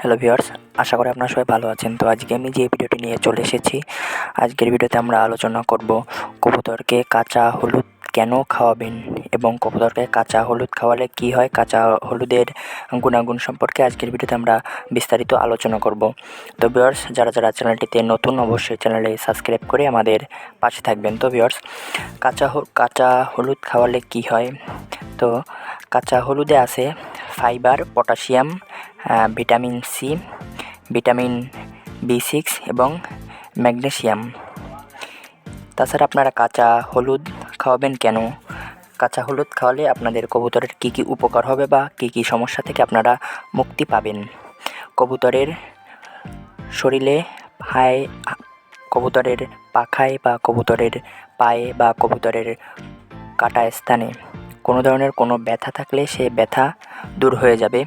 Hello viewers, আশা করি আপনারা সবাই ভালো আছেন। তো আজকে আমি যে ভিডিওটি নিয়ে চলে এসেছি, আজকের ভিডিওতে আমরা আলোচনা করব কবুতরকে কাঁচা হলুদ কেন খাওয়াবেন এবং কবুতরকে কাঁচা হলুদ খাওয়ালে কি হয়, কাঁচা হলুদের গুণাগুণ সম্পর্কে আজকের ভিডিওতে আমরা বিস্তারিত আলোচনা করব। তো ভিউয়ার্স, যারা যারা চ্যানেলটিতে নতুন, অবশ্যই চ্যানেলে সাবস্ক্রাইব করে আমাদের পাশে থাকবেন। তো ভিউয়ার্স, কাঁচা কাঁচা হলুদ খাওয়ালে কি হয়? তো কাঁচা হলুদে আছে fibre, potassium vitamin C vitamin B six এবং ম্যাগনেসিয়াম তাছাড়া আপনারা কাঁচা হলুদ খাওয়াবেন কেন? কাঁচা হলুদ খাওয়ালে আপনাদের কবুতরের কী কী উপকার হবে বা কী কী সমস্যা থেকে আপনারা মুক্তি পাবেন? কবুতরের শরীরে হায় কবুতরের পাখায় বা কবুতরের পায়ে বা কবুতরের কাটা স্থানে। কোনো ধরনের কোনো ব্যথা থাকলে সে ব্যথা দূর হয়ে যাবে।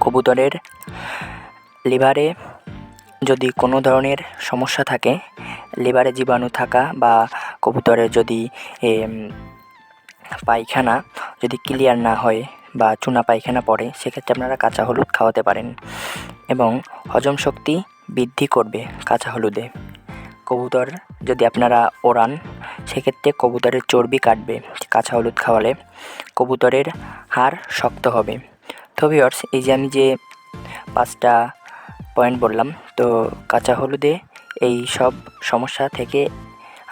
কবুতরের লিভারে যদি কোনো ধরনের সমস্যা থাকে, লিভারে জীবাণু থাকা বা কবুতরের যদি পায়খানা যদি ক্লিয়ার না হয় বা চুনা পায়খানা পড়ে, সেক্ষেত্রে আপনারা কাঁচা হলুদ খাওয়াতে পারেন এবং হজম শক্তি বৃদ্ধি করবে কাঁচা হলুদে। কবুতর যদি আপনারা ওড়ান সেক্ষেত্রে কবুতরের চর্বি কাটবে, কাঁচা হলুদ খাওয়ালে কবুতরের হাড় শক্ত হবে। তো ভিওর্স এই যে আমি যে পাঁচটা পয়েন্ট বললাম, তো কাঁচা হলুদে এই সব সমস্যা থেকে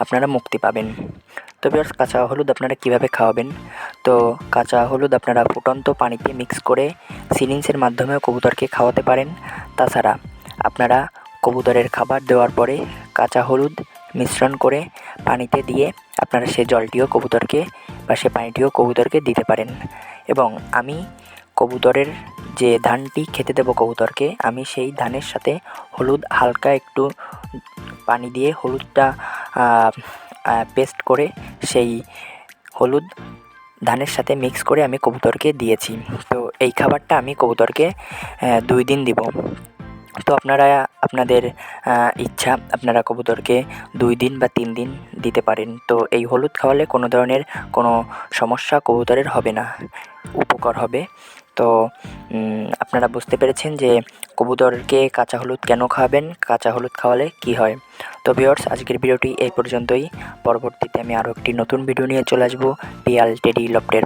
আপনারা মুক্তি পাবেন। তো ভিওর্স কাঁচা হলুদ আপনারা কীভাবে খাওয়াবেন? তো কাঁচা হলুদ আপনারা ফুটন্ত পানিতে মিক্স করে সিরিঞ্জের মাধ্যমেও কবুতরকে খাওয়াতে পারেন। তাছাড়া আপনারা কবুতরের খাবার দেওয়ার পরে কাঁচা হলুদ মিশ্রণ করে পানিতে দিয়ে আপনারা সে জলটিও কবুতরকে বা সে পানিটিও কবুতরকে দিতে পারেন। এবং আমি কবুতরের যে ধানটি খেতে দেবো কবুতরকে, আমি সেই ধানের সাথে হলুদ হালকা একটু পানি দিয়ে হলুদটা পেস্ট করে সেই হলুদ ধানের সাথে মিক্স করে আমি কবুতরকে দিয়েছি। তো এই খাবারটা আমি কবুতরকে দুই দিন দিব। তো আপনারা, আপনাদের ইচ্ছা, আপনারা কবুতরকে দুই দিন বা তিন দিন দিতে পারেন। তো এই হলুদ খাওয়ালে কোনো ধরনের কোনো সমস্যা কবুতরের হবে না, উপকার হবে। তো আপনারা বুঝতে পেরেছেন যে কবুতরকে কাঁচা হলুদ কেন খাওয়াবেন কাঁচা হলুদ খাওয়ালে কি হয়। তো ভিওর্স আজকের ভিডিওটি এই পর্যন্তই। পরবর্তীতে আমি আরও একটি নতুন ভিডিও নিয়ে চলে আসব। পিয়াল টেডি লফটের